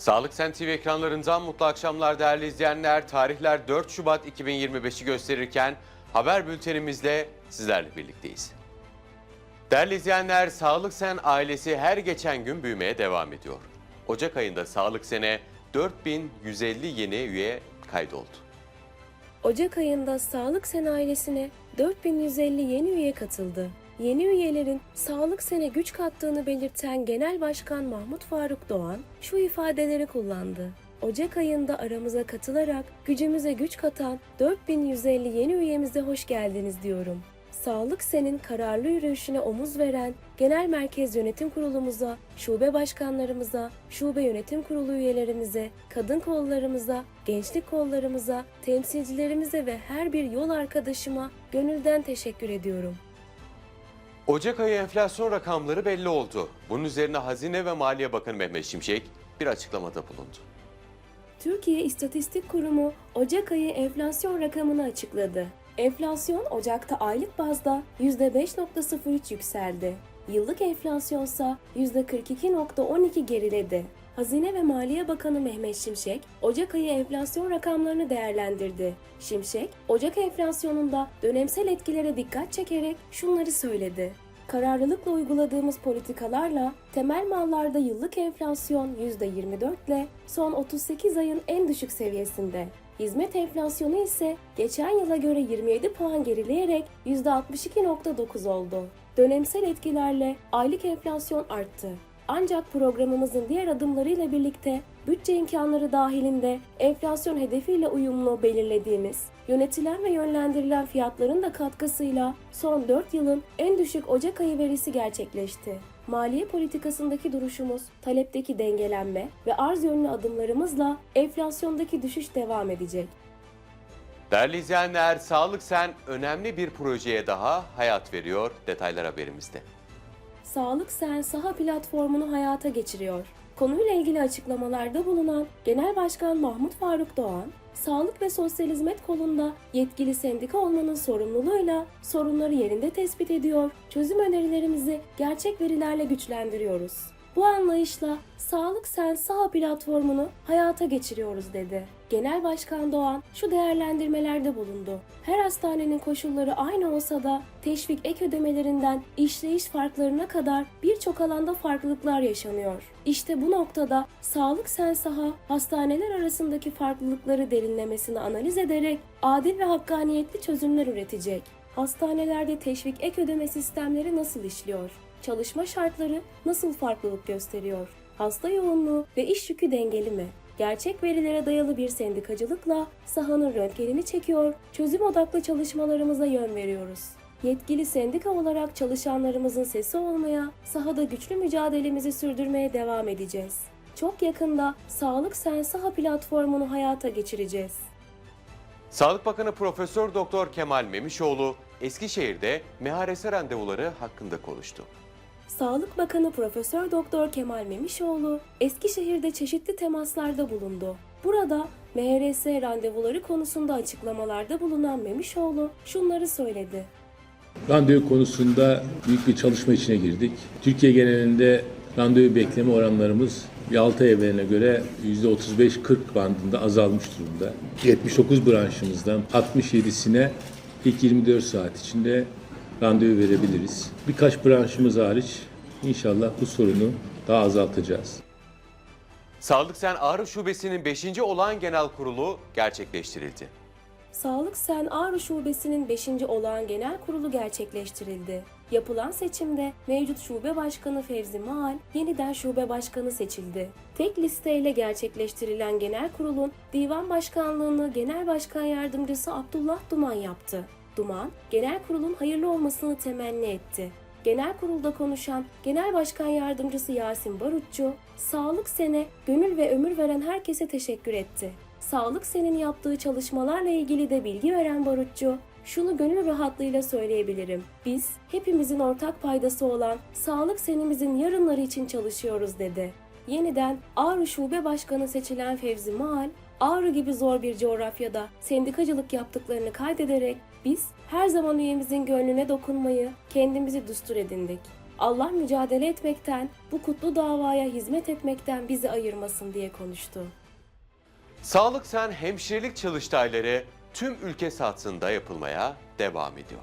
Sağlık Sen TV ekranlarından mutlu akşamlar değerli izleyenler. Tarihler 4 Şubat 2025'i gösterirken haber bültenimizle sizlerle birlikteyiz. Değerli izleyenler, Sağlık Sen ailesi her geçen gün büyümeye devam ediyor. Ocak ayında Sağlık Sen'e 4150 yeni üye kaydoldu. Ocak ayında Sağlık Sen ailesine 4150 yeni üye katıldı. Yeni üyelerin Sağlık Sen'e güç kattığını belirten Genel Başkan Mahmut Faruk Doğan şu ifadeleri kullandı. Ocak ayında aramıza katılarak gücümüze güç katan 4150 yeni üyemize hoş geldiniz diyorum. Sağlık Sen'in kararlı yürüyüşüne omuz veren Genel Merkez Yönetim Kurulumuza, şube başkanlarımıza, şube yönetim kurulu üyelerimize, kadın kollarımıza, gençlik kollarımıza, temsilcilerimize ve her bir yol arkadaşıma gönülden teşekkür ediyorum. Ocak ayı enflasyon rakamları belli oldu. Bunun üzerine Hazine ve Maliye Bakanı Mehmet Şimşek bir açıklamada bulundu. Türkiye İstatistik Kurumu Ocak ayı enflasyon rakamını açıkladı. Enflasyon Ocak'ta aylık bazda %5.03 yükseldi. Yıllık enflasyonsa %42.12 geriledi. Hazine ve Maliye Bakanı Mehmet Şimşek, Ocak ayı enflasyon rakamlarını değerlendirdi. Şimşek, Ocak enflasyonunda dönemsel etkilere dikkat çekerek şunları söyledi. Kararlılıkla uyguladığımız politikalarla temel mallarda yıllık enflasyon %24 ile son 38 ayın en düşük seviyesinde. Hizmet enflasyonu ise geçen yıla göre 27 puan gerileyerek %62.9 oldu. Dönemsel etkilerle aylık enflasyon arttı. Ancak programımızın diğer adımlarıyla birlikte bütçe imkanları dahilinde enflasyon hedefiyle uyumlu belirlediğimiz, yönetilen ve yönlendirilen fiyatların da katkısıyla son 4 yılın en düşük Ocak ayı verisi gerçekleşti. Maliye politikasındaki duruşumuz, talepteki dengelenme ve arz yönlü adımlarımızla enflasyondaki düşüş devam edecek. Değerli izleyenler, Sağlık Sen önemli bir projeye daha hayat veriyor. Detaylar haberimizde. Sağlık Sen saha platformunu hayata geçiriyor. Konuyla ilgili açıklamalarda bulunan Genel Başkan Mahmut Faruk Doğan, Sağlık ve Sosyal Hizmet kolunda yetkili sendika olmanın sorumluluğuyla sorunları yerinde tespit ediyor, çözüm önerilerimizi gerçek verilerle güçlendiriyoruz. Bu anlayışla Sağlık Sen saha platformunu hayata geçiriyoruz dedi. Genel Başkan Doğan şu değerlendirmelerde bulundu. Her hastanenin koşulları aynı olsa da teşvik ek ödemelerinden işleyiş farklarına kadar birçok alanda farklılıklar yaşanıyor. İşte bu noktada Sağlık Sen Saha hastaneler arasındaki farklılıkları derinlemesine analiz ederek adil ve hakkaniyetli çözümler üretecek. Hastanelerde teşvik ek ödeme sistemleri nasıl işliyor? Çalışma şartları nasıl farklılık gösteriyor? Hasta yoğunluğu ve iş yükü dengeli mi? Gerçek verilere dayalı bir sendikacılıkla sahanın röntgenini çekiyor, çözüm odaklı çalışmalarımıza yön veriyoruz. Yetkili sendika olarak çalışanlarımızın sesi olmaya, sahada güçlü mücadelemizi sürdürmeye devam edeceğiz. Çok yakında Sağlık Sen Saha platformunu hayata geçireceğiz. Sağlık Bakanı Profesör Doktor Kemal Memişoğlu Eskişehir'de MHRS randevuları hakkında konuştu. Sağlık Bakanı Profesör Doktor Kemal Memişoğlu Eskişehir'de çeşitli temaslarda bulundu. Burada MHRS randevuları konusunda açıklamalarda bulunan Memişoğlu şunları söyledi. Randevu konusunda büyük bir çalışma içine girdik. Türkiye genelinde randevu bekleme oranlarımız bir 6 ay evveline göre %35-40 bandında azalmış durumda. 79 branşımızdan 67'sine ilk 24 saat içinde randevu verebiliriz. Birkaç branşımız hariç inşallah bu sorunu daha azaltacağız. Sağlık Sen Ağrı Şubesi'nin 5. olağan genel kurulu gerçekleştirildi. Sağlık Sen Ağrı Şubesi'nin 5. olağan genel kurulu gerçekleştirildi. Yapılan seçimde mevcut şube başkanı Fevzi Maal yeniden şube başkanı seçildi. Tek listeyle gerçekleştirilen genel kurulun divan başkanlığını genel başkan yardımcısı Abdullah Duman yaptı. Duman, genel kurulun hayırlı olmasını temenni etti. Genel kurulda konuşan Genel Başkan Yardımcısı Yasin Barutçu, Sağlık Sen'e gönül ve ömür veren herkese teşekkür etti. Sağlık Sen'in yaptığı çalışmalarla ilgili de bilgi veren Barutçu, şunu gönül rahatlığıyla söyleyebilirim. Biz hepimizin ortak paydası olan sağlık senimizin yarınları için çalışıyoruz dedi. Yeniden Ağrı Şube Başkanı seçilen Fevzi Maal, Ağrı gibi zor bir coğrafyada sendikacılık yaptıklarını kaydederek biz her zaman üyemizin gönlüne dokunmayı kendimizi düstur edindik. Allah mücadele etmekten, bu kutlu davaya hizmet etmekten bizi ayırmasın diye konuştu. Sağlık Sen hemşirelik çalıştayları tüm ülke satsında yapılmaya devam ediyor.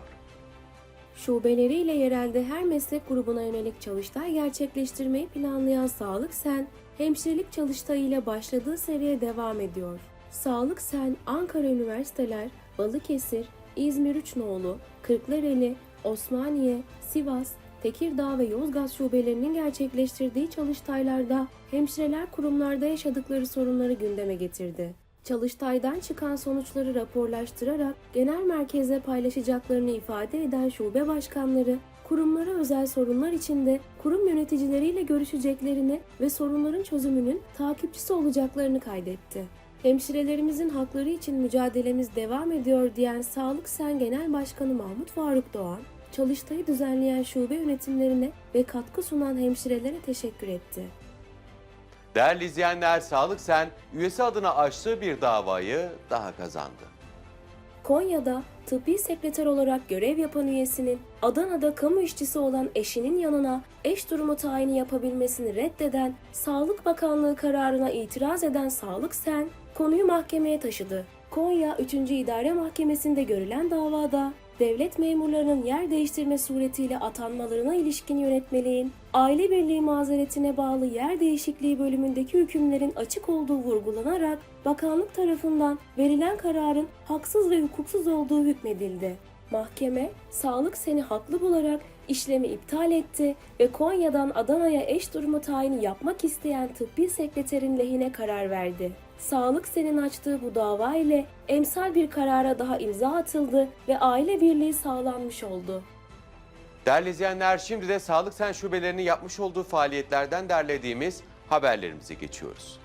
Şubeleriyle yerelde her meslek grubuna yönelik çalıştay gerçekleştirmeyi planlayan Sağlık Sen, hemşirelik çalıştayıyla başladığı seriye devam ediyor. Sağlık Sen, Ankara Üniversiteler, Balıkesir, İzmir Üçnoğlu, Kırklareli, Osmaniye, Sivas, Tekirdağ ve Yozgat şubelerinin gerçekleştirdiği çalıştaylarda hemşireler kurumlarda yaşadıkları sorunları gündeme getirdi. Çalıştaydan çıkan sonuçları raporlaştırarak genel merkezle paylaşacaklarını ifade eden şube başkanları, kurumlara özel sorunlar içinde kurum yöneticileriyle görüşeceklerini ve sorunların çözümünün takipçisi olacaklarını kaydetti. Hemşirelerimizin hakları için mücadelemiz devam ediyor diyen Sağlık Sen Genel Başkanı Mahmut Faruk Doğan, çalıştayı düzenleyen şube yönetimlerine ve katkı sunan hemşirelere teşekkür etti. Değerli izleyenler, Sağlık Sen üyesi adına açtığı bir davayı daha kazandı. Konya'da tıbbi sekreter olarak görev yapan üyesinin Adana'da kamu işçisi olan eşinin yanına eş durumu tayini yapabilmesini reddeden Sağlık Bakanlığı kararına itiraz eden Sağlık Sen konuyu mahkemeye taşıdı. Konya 3. İdare Mahkemesi'nde görülen davada devlet memurlarının yer değiştirme suretiyle atanmalarına ilişkin yönetmeliğin aile birliği mazeretine bağlı yer değişikliği bölümündeki hükümlerin açık olduğu vurgulanarak bakanlık tarafından verilen kararın haksız ve hukuksuz olduğu hükmedildi. Mahkeme, sağlık seni haklı bularak işlemi iptal etti ve Konya'dan Adana'ya eş durumu tayini yapmak isteyen tıbbi sekreterin lehine karar verdi. Sağlık senin açtığı bu dava ile emsal bir karara daha imza atıldı ve aile birliği sağlanmış oldu. Değerli izleyenler, şimdi de Sağlık Sen şubelerinin yapmış olduğu faaliyetlerden derlediğimiz haberlerimize geçiyoruz.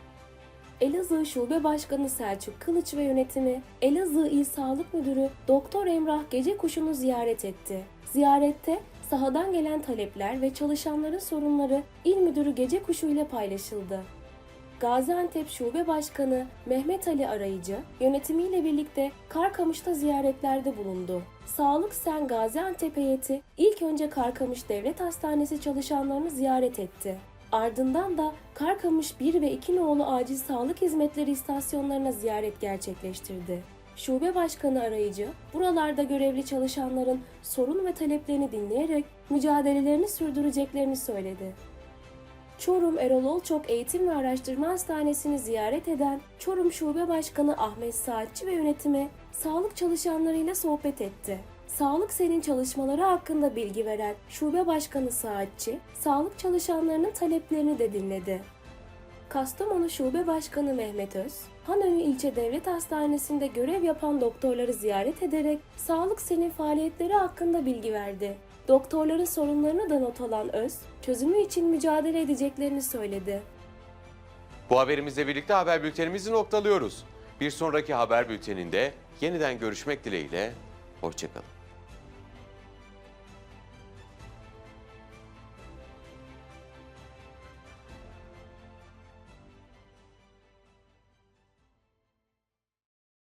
Elazığ Şube Başkanı Selçuk Kılıç ve yönetimi Elazığ İl Sağlık Müdürü Doktor Emrah Gecekuşu'nu ziyaret etti. Ziyarette sahadan gelen talepler ve çalışanların sorunları İl Müdürü Gecekuşu ile paylaşıldı. Gaziantep Şube Başkanı Mehmet Ali Arayıcı yönetimiyle birlikte Karkamış'ta ziyaretlerde bulundu. Sağlık Sen Gaziantep heyeti ilk önce Karkamış Devlet Hastanesi çalışanlarını ziyaret etti. Ardından da Karkamış 1 ve 2 nolu acil sağlık hizmetleri istasyonlarına ziyaret gerçekleştirdi. Şube Başkanı Arayıcı, buralarda görevli çalışanların sorun ve taleplerini dinleyerek mücadelelerini sürdüreceklerini söyledi. Çorum Erol Olçok Eğitim ve Araştırma Hastanesi'ni ziyaret eden Çorum Şube Başkanı Ahmet Saatçi ve yönetimi sağlık çalışanlarıyla sohbet etti. Sağlık Sen'in çalışmaları hakkında bilgi veren Şube Başkanı Saatçi, sağlık çalışanlarının taleplerini de dinledi. Kastamonu Şube Başkanı Mehmet Öz, Hanönü İlçe Devlet Hastanesi'nde görev yapan doktorları ziyaret ederek Sağlık Sen'in faaliyetleri hakkında bilgi verdi. Doktorların sorunlarını da not alan Öz, çözümü için mücadele edeceklerini söyledi. Bu haberimizle birlikte haber bültenimizi noktalıyoruz. Bir sonraki haber bülteninde yeniden görüşmek dileğiyle, hoşçakalın.